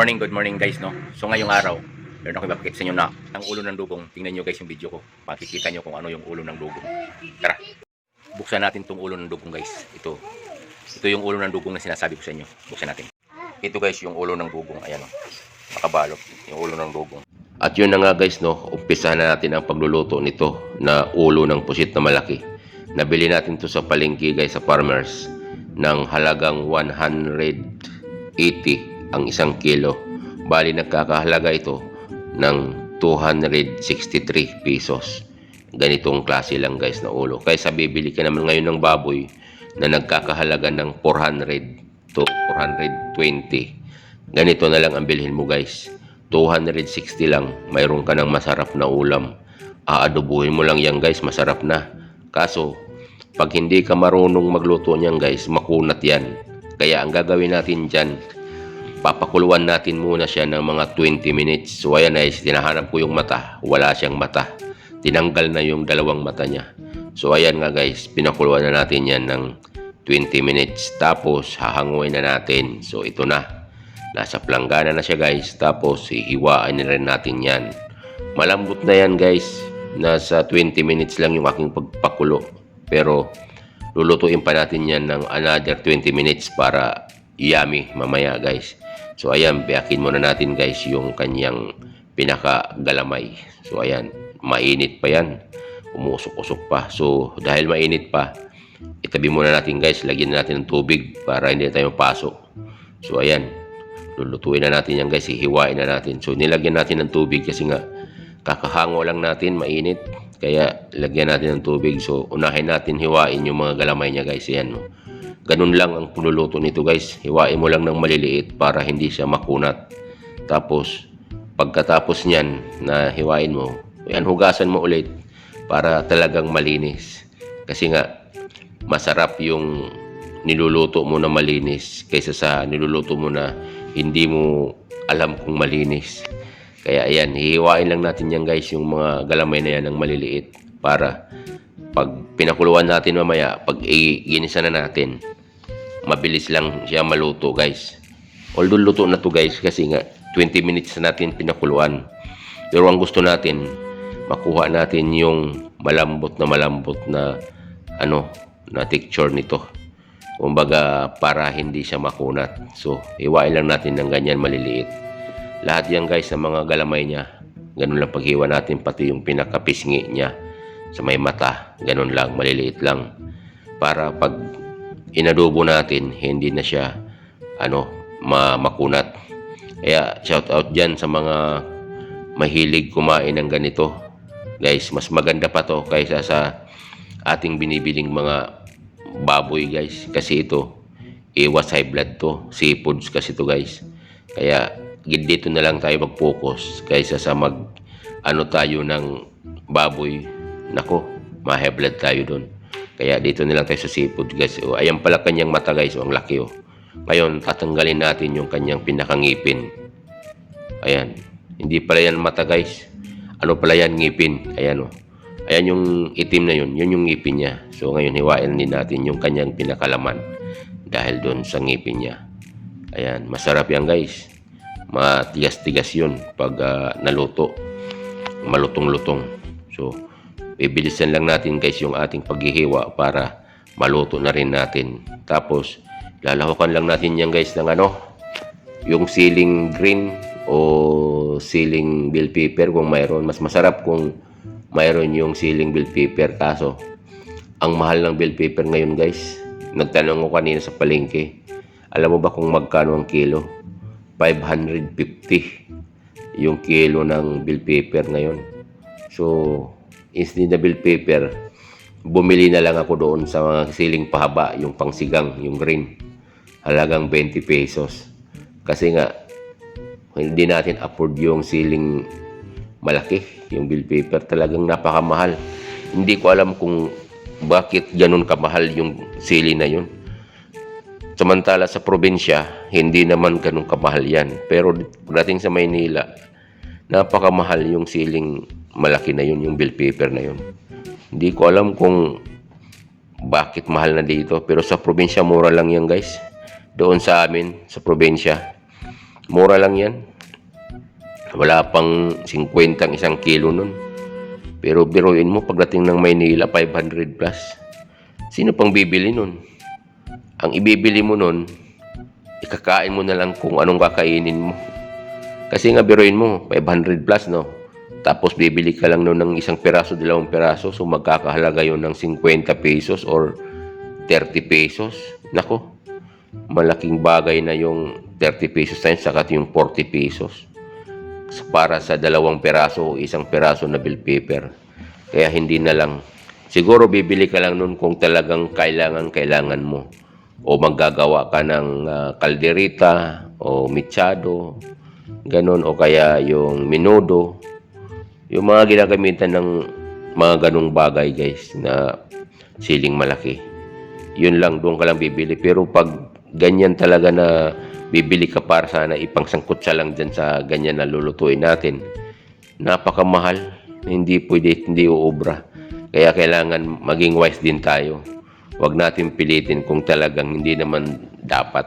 morning, good morning guys, no? So ngayong araw, meron ako ipapakita sa inyo na ang ulo ng dugong. Tingnan nyo guys yung video ko. Makikita nyo kung ano yung ulo ng dugong. Tara, buksan natin tong ulo ng dugong guys. Ito. Ito yung ulo ng dugong na sinasabi ko sa inyo. Buksan natin. Ito guys yung ulo ng dugong. Ayan o. Nakabalot. Yung ulo ng dugong. At yun na nga guys, no? Umpisa na natin ang pagluluto nito na ulo ng pusit na malaki. Nabili natin to sa palengke guys sa farmers ng halagang 180 ang isang kilo. Bali nagkakahalaga ito ng 263 pesos. Ganitong klase lang guys na ulo. Kaysa bibili ka naman ngayon ng baboy na nagkakahalaga ng 400 to 420. Ganito na lang ang bilhin mo guys. 260 lang, mayroon ka ng masarap na ulam. Aadobuhin mo lang yan guys, masarap na. Kaso, pag hindi ka marunong magluto niyan guys, makunat yan. Kaya ang gagawin natin dyan, papakuluan natin muna siya ng mga 20 minutes. So ayan guys, tinahanap ko yung mata, wala siyang mata. Tinanggal na yung dalawang mata niya. So ayan nga guys, pinakuluan na natin yan ng 20 minutes. Tapos hahanguin na natin. So ito na. Nasa planggana na siya guys. Tapos hihiwain na rin natin yan. Malambot na yan guys. Nasa 20 minutes lang yung aking pagpakulo. Pero lulutuin pa natin yan ng another 20 minutes para yummy mamaya guys. So ayan, biyakin muna natin guys yung kanyang pinakagalamay. So ayan, mainit pa yan. Umusok-usok pa. So dahil mainit pa, itabi muna natin guys. Lagyan natin ng tubig para hindi tayo mapasok. So ayan, lulutuin na natin yan guys. Hihiwain na natin. So nilagyan natin ng tubig kasi nga kakahango lang natin, mainit. Kaya lagyan natin ng tubig. So unahin natin hiwain yung mga galamay niya guys. Ayan no. Ganun lang ang pululuto nito guys. Hiwain mo lang ng maliliit para hindi siya makunat. Tapos pagkatapos niyan na hiwain mo, yan hugasan mo ulit para talagang malinis. Kasi nga masarap yung niluluto mo na malinis kaysa sa niluluto mo na hindi mo alam kung malinis. Kaya ayan, hihiwain lang natin yan guys, yung mga galamay na yan ng maliliit para pag pinakuluan natin mamaya, pag iginisa na natin, mabilis lang siya maluto guys. Although luto na to guys kasi nga 20 minutes na natin pinakuluan. Pero ang gusto natin, makuha natin yung malambot na malambot na ano, na texture nito. Kumbaga para hindi siya makunat. So, iwain lang natin ng ganyan maliliit. Lahat yan guys sa mga galamay niya. Ganun lang paghiwa natin pati yung pinakapisngi niya sa may mata. Ganun lang, maliliit lang. Para pag inadobo natin, hindi na siya ano, ma makunat. Kaya shout out dyan sa mga mahilig kumain ng ganito. Guys, mas maganda pa to kaysa sa ating binibiling mga baboy guys. Kasi ito, iwas high blood to. Seafoods kasi to guys. Kaya dito na lang tayo mag-focus kaysa sa mag ano tayo ng baboy. Nako, ma-high blood tayo doon. Kaya dito na tayo sa seafood guys. O, ayan pala kanyang mata guys. O, ang laki oh. Ngayon, tatanggalin natin yung kanyang pinakangipin. Ayan. Hindi pala yan mata guys. Ano pala yan? Ngipin. Ayan oh. Ayan yung itim na yun. Yun yung ngipin niya. So ngayon, hiwain din natin yung kanyang pinakalaman. Dahil doon sa ngipin niya. Ayan. Masarap yan guys. Matigas-tigas yun pag ah, naluto. Malutong-lutong. So, bibilisan lang natin guys yung ating paghihiwa para maluto na rin natin. Tapos, lalahukan lang natin yan guys ng ano, yung siling green o siling bell pepper kung mayroon. Mas masarap kung mayroon yung siling bell pepper. Kaso, ang mahal ng bell pepper ngayon guys. Nagtanong ko kanina sa palengke. Alam mo ba kung magkano ang kilo? 550 yung kilo ng bell pepper ngayon. So, bell pepper, bumili na lang ako doon sa mga siling pahaba, yung pangsigang, yung green. Halagang 20 pesos. Kasi nga, hindi natin afford yung siling malaki, yung bill paper. Talagang napakamahal. Hindi ko alam kung bakit ganun kamahal yung sili na yun. Samantala sa probinsya, hindi naman ganun kamahal yan. Pero pagdating sa Maynila, napakamahal yung siling malaki na yun, yung bill paper na yun. Hindi ko alam kung bakit mahal na dito. Pero sa probinsya, mura lang yan guys. Doon sa amin, sa probinsya, Mura lang yan. Wala pang 50 ang isang kilo nun. Pero biruin mo, pagdating ng Maynila, 500 plus. Sino pang bibili nun? Ang ibibili mo nun, ikakain mo na lang kung anong kakainin mo. Kasi nga biruin mo, 500 plus, no? Tapos bibili ka lang nun ng isang peraso, dalawang peraso, so magkakahalaga yun ng 50 pesos or 30 pesos. Nako, malaking bagay na yung 30 pesos tayo, saka yung 40 pesos para sa dalawang peraso o isang peraso na bill paper. Kaya hindi na lang. Siguro bibili ka lang nun kung talagang kailangan kailangan mo. O maggagawa ka ng ah, kalderita o michado, ganun o kaya yung minudo. Yung mga ginagamitan ng mga ganung bagay guys na siling malaki. Yun lang, doon ka lang bibili. Pero pag ganyan talaga na bibili ka para sana ipangsangkot sa lang dyan sa ganyan na lulutuin natin, napakamahal. Hindi pwede, hindi uubra. Kaya kailangan maging wise din tayo. Huwag natin pilitin kung talagang hindi naman dapat.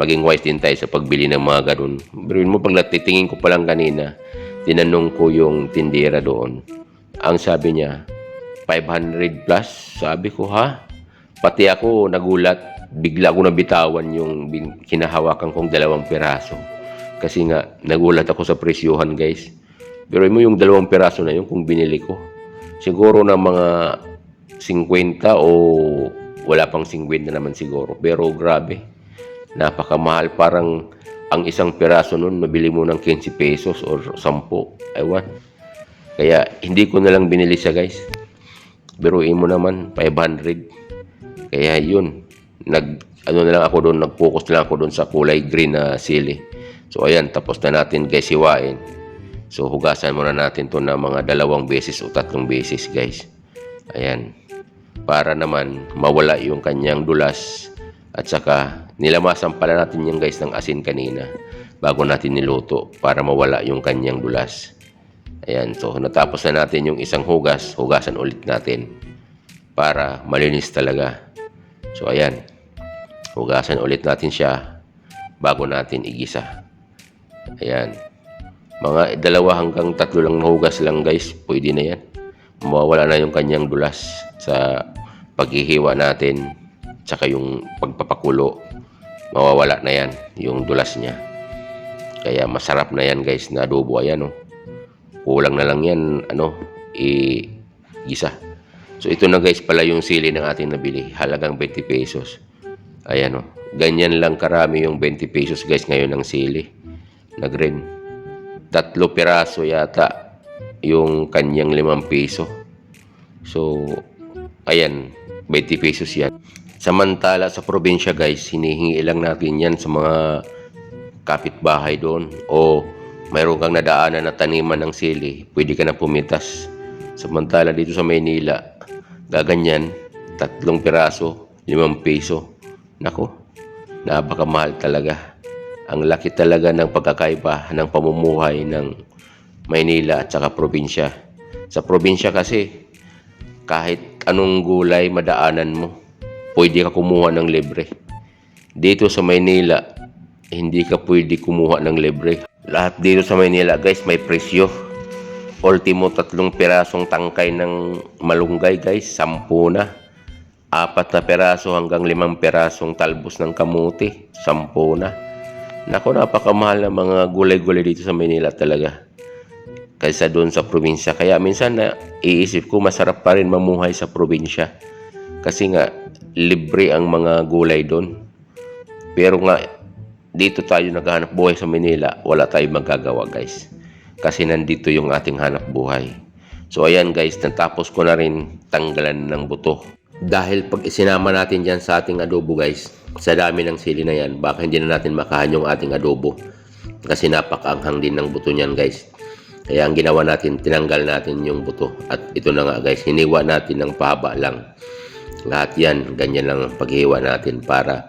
Maging wise din tayo sa pagbili ng mga ganun. Pero mo, pag natitingin ko pa lang kanina, tinanong ko yung tindera doon. Ang sabi niya, 500 plus. Sabi ko, ha? Pati ako nagulat. Bigla ko nabitawan yung kinahawakan kong dalawang piraso. Kasi nga, nagulat ako sa presyohan, guys. Pero mo yung dalawang piraso na yun kung binili ko. Siguro na mga 50 o wala pang 50 na naman siguro. Pero grabe, napakamahal. Parang ang isang piraso nun, mabili mo ng 15 pesos or 10. Ewan. Kaya hindi ko na lang binili siya guys. Biruin mo naman, 500. Kaya yun, nag, ano na lang ako doon, nag-focus na lang ako doon sa kulay green na sili. So ayan, tapos na natin guys hiwain. So hugasan muna natin to na mga dalawang beses o tatlong beses guys. Ayan. Para naman mawala yung kanyang dulas at saka nilamasan pala natin yan guys ng asin kanina bago natin niluto para mawala yung kanyang dulas. Ayan, so natapos na natin yung isang hugas, hugasan ulit natin para malinis talaga. So ayan, hugasan ulit natin siya bago natin igisa. Ayan. Mga dalawa hanggang tatlo lang na hugas lang guys, pwede na yan. Mawawala na yung kanyang dulas sa paghihiwa natin tsaka yung pagpapakulo. Mawawala na yan, yung dulas niya. Kaya masarap na yan guys na adobo. Ayan oh. Kulang na lang yan, ano, i-gisa. So ito na guys pala yung sili ng ating nabili. Halagang 20 pesos. Ayan oh. Ganyan lang karami yung 20 pesos guys ngayon ng sili. Na green. Tatlo piraso yata yung kanyang limang piso. So, ayan, 20 pesos yan. Samantala sa probinsya guys, hinihingi lang natin yan sa mga kapitbahay doon. O mayroon kang nadaanan na taniman ng sili, pwede ka na pumitas. Samantala dito sa Maynila, gaganyan, tatlong piraso, limang piso. Nako, napakamahal talaga. Ang laki talaga ng pagkakaiba ng pamumuhay ng Maynila at saka probinsya. Sa probinsya kasi, kahit anong gulay madaanan mo, pwede ka kumuha ng libre. Dito sa Maynila, hindi ka pwede kumuha ng libre. Lahat dito sa Maynila, guys, may presyo. Ultimo tatlong pirasong tangkay ng malunggay, guys, sampu na. Apat na peraso hanggang limang perasong talbos ng kamuti, sampu na. Nako, napakamahal ng mga gulay-gulay dito sa Maynila talaga. Kaysa doon sa probinsya. Kaya minsan na iisip ko masarap pa rin mamuhay sa probinsya. Kasi nga, libre ang mga gulay doon. Pero nga, dito tayo naghahanap buhay sa Manila, wala tayong magagawa guys. Kasi nandito yung ating hanap buhay. So ayan guys, natapos ko na rin tanggalan ng buto. Dahil pag isinama natin dyan sa ating adobo guys, sa dami ng sili na yan, baka hindi na natin makahan yung ating adobo. Kasi napakaanghang din ng buto niyan guys. Kaya ang ginawa natin, tinanggal natin yung buto. At ito na nga guys, hiniwa natin ng pahaba lang. Lahat yan, ganyan lang ang paghiwa natin para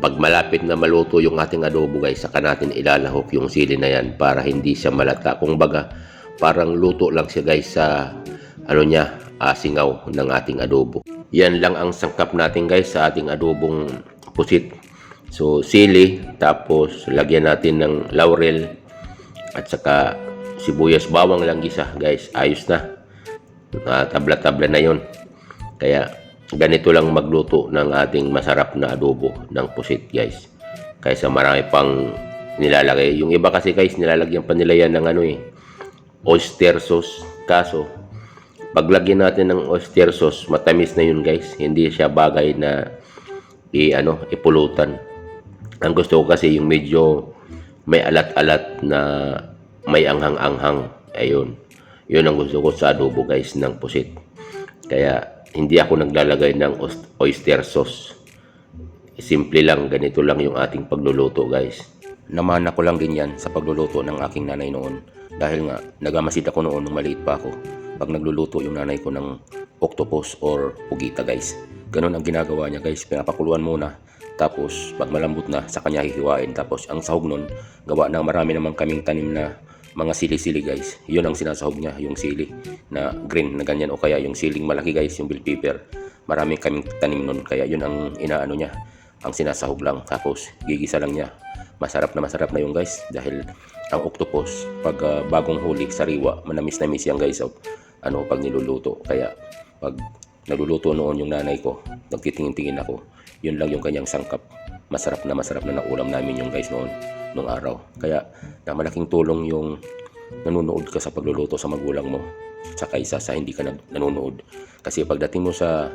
pag malapit na maluto yung ating adobo guys, saka natin ilalahok yung sili na yan para hindi siya malata. Kung baga, parang luto lang siya guys sa ano niya, ah, singaw ng ating adobo. Yan lang ang sangkap natin guys sa ating adobong pusit. So, sili, tapos lagyan natin ng laurel, at saka sibuyas bawang lang gisa, guys. Ayos na. Tabla-tabla na yon. Kaya, ganito lang magluto ng ating masarap na adobo ng pusit, guys. Kaysa marami pang nilalagay. Yung iba kasi, guys, nilalagyan pa nila yan ng ano eh, oyster sauce. Kaso, paglagyan natin ng oyster sauce, matamis na yun, guys. Hindi siya bagay na i ano, ipulutan. Ang gusto ko kasi yung medyo may alat-alat na may anghang-anghang. Ayun. Yun ang gusto ko sa adobo guys ng pusit. Kaya hindi ako naglalagay ng oyster sauce. Simple lang, ganito lang yung ating pagluluto guys. Namana ko lang din yan sa pagluluto ng aking nanay noon. Dahil nga, nagamasid ako noon nung maliit pa ako. Pag nagluluto yung nanay ko ng octopus or pugita guys. Ganun ang ginagawa niya guys. Pinapakuluan muna. Tapos, pag malambot na, sa kanya hihiwain. Tapos, ang sahog nun, gawa ng marami naman kaming tanim na mga sili-sili guys. Yun ang sinasahog niya, yung sili na green na ganyan o kaya yung siling malaki guys, yung bell pepper. Marami kaming tanim nun kaya yun ang inaano niya, ang sinasahog lang. Tapos gigisa lang niya. Masarap na masarap na yung guys dahil ang octopus pag ah, bagong huli sariwa, manamis na miss yan guys. So, ano pag niluluto. Kaya pag naluluto noon yung nanay ko, nagtitingin-tingin ako. Yun lang yung kanyang sangkap. Masarap na masarap na naulam namin yung guys noon nung araw. Kaya na malaking tulong yung nanonood ka sa pagluluto sa magulang mo sa kaysa sa hindi ka nanonood. Kasi pagdating mo sa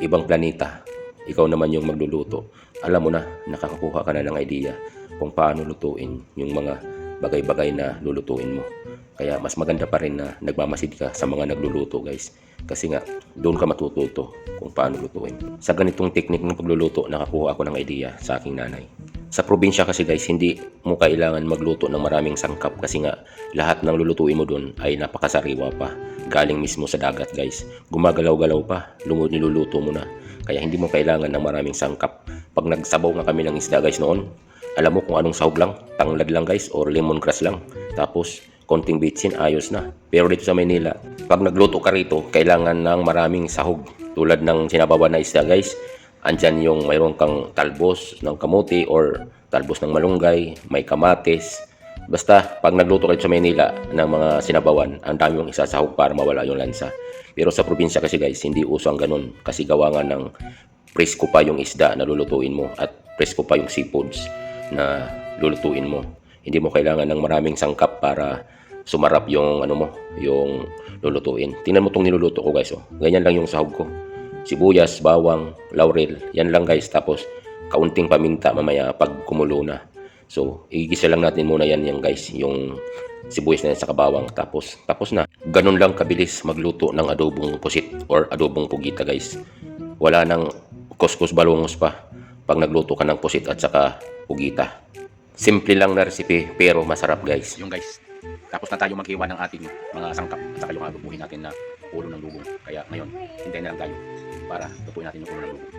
ibang planeta, ikaw naman yung magluluto. Alam mo na, nakakakuha ka na ng idea kung paano lutuin yung mga bagay-bagay na lulutuin mo. Kaya mas maganda pa rin na nagmamasid ka sa mga nagluluto guys. Kasi nga, doon ka matututo kung paano lutuin. Sa ganitong technique ng pagluluto, nakakuha ako ng idea sa aking nanay. Sa probinsya kasi guys, hindi mo kailangan magluto ng maraming sangkap kasi nga lahat ng lulutuin mo doon ay napakasariwa pa. Galing mismo sa dagat guys. Gumagalaw-galaw pa, niluluto mo na. Kaya hindi mo kailangan ng maraming sangkap. Pag nagsabaw nga kami ng isda guys noon, alam mo kung anong sahog lang, tanglad lang guys or lemongrass lang. Tapos konting bitsin, ayos na. Pero dito sa Maynila, pag nagluto ka rito, kailangan ng maraming sahog. Tulad ng sinabawan na isda guys, andyan yung mayroon kang talbos ng kamuti or talbos ng malunggay, may kamatis. Basta, pag nagluto kayo sa Maynila ng mga sinabawan, ang dami mong isasahog para mawala yung lansa. Pero sa probinsya kasi guys, hindi uso ang ganun. Kasi gawa nga ng presko pa yung isda na lulutuin mo at presko pa yung seafoods na lulutuin mo. Hindi mo kailangan ng maraming sangkap para sumarap yung ano mo, yung lulutuin. Tingnan mo tong niluluto ko guys, oh. Ganyan lang yung sahog ko. Sibuyas, bawang, laurel, yan lang guys. Tapos kaunting paminta mamaya pag kumulo na. So, igisa lang natin muna yan yan guys, yung sibuyas na yan sa kabawang. Tapos, tapos na. Ganun lang kabilis magluto ng adobong pusit or adobong pugita guys. Wala nang kuskus balungos pa pag nagluto ka ng pusit at saka pugita. Simple lang na recipe pero masarap guys. yung guys. Tapos na tayo maghiwa ng ating mga sangkap at saka yung alubuhin natin na ulo ng lubong. Kaya ngayon, hintayin na lang tayo para lutuin natin yung ulo ng lubong.